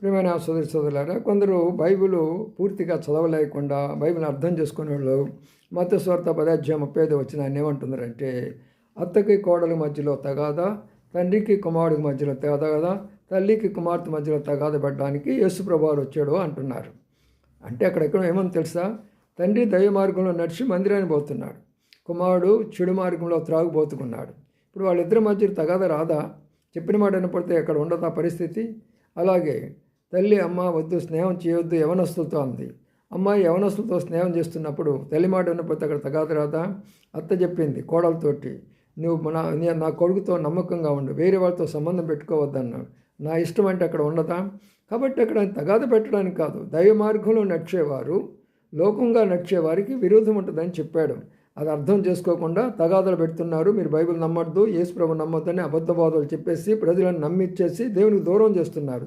ప్రియమైన సోదరి సోదరులారా కొందరు బైబిల్ పూర్తిగా చదవలేకుండా బైబిల్ అర్థం చేసుకునే వాళ్ళు మత స్వార్థ పదాధ్యాయం ముప్పై ఐదు వచ్చిన ఆయన ఏమంటున్నారంటే అత్తకి కోడల మధ్యలో తగాదా తండ్రికి కుమారుడికి మధ్యలో తగాదా తల్లికి కుమార్తె మధ్యలో తగాద పడడానికి యేసుప్రభువారు వచ్చాడు అంటున్నారు. అంటే అక్కడ ఎక్కడ ఏమని తెలుసా? తండ్రి దైవ మార్గంలో నడిచి మందిరాన్ని పోతున్నాడు. కుమారుడు చెడు మార్గంలో త్రాగుబోతుకున్నాడు. ఇప్పుడు వాళ్ళిద్దరి మధ్య తగాద రాదా? చెప్పిన మాట వినపడితే అక్కడ ఉండదా పరిస్థితి. అలాగే తల్లి అమ్మ వద్దు స్నేహం చేయొద్దు యవనస్తులతో అంది. అమ్మాయి యవనస్తులతో స్నేహం చేస్తున్నప్పుడు తల్లి మాట ఉన్నప్పుడు అక్కడ తగా రాదా అత్త చెప్పింది కోడలతోటి నువ్వు నా నా కొడుకుతో నమ్మకంగా ఉండు వేరే వాళ్ళతో సంబంధం పెట్టుకోవద్దన్నాడు నా ఇష్టం అంటే అక్కడ ఉండదా? కాబట్టి అక్కడ తగాద పెట్టడానికి కాదు దైవ మార్గంలో నడిచేవారు లోకంగా నడిచేవారికి విరోధం ఉంటుందని చెప్పాడు. అది అర్థం చేసుకోకుండా తగాదలు పెడుతున్నారు మీరు బైబిల్ నమ్మద్దు యేసుప్రభు నమ్మద్దని నమ్మొద్దని అబద్ధ బోధలు చెప్పేసి ప్రజలను నమ్మిచ్చేసి దేవునికి దూరం చేస్తున్నారు.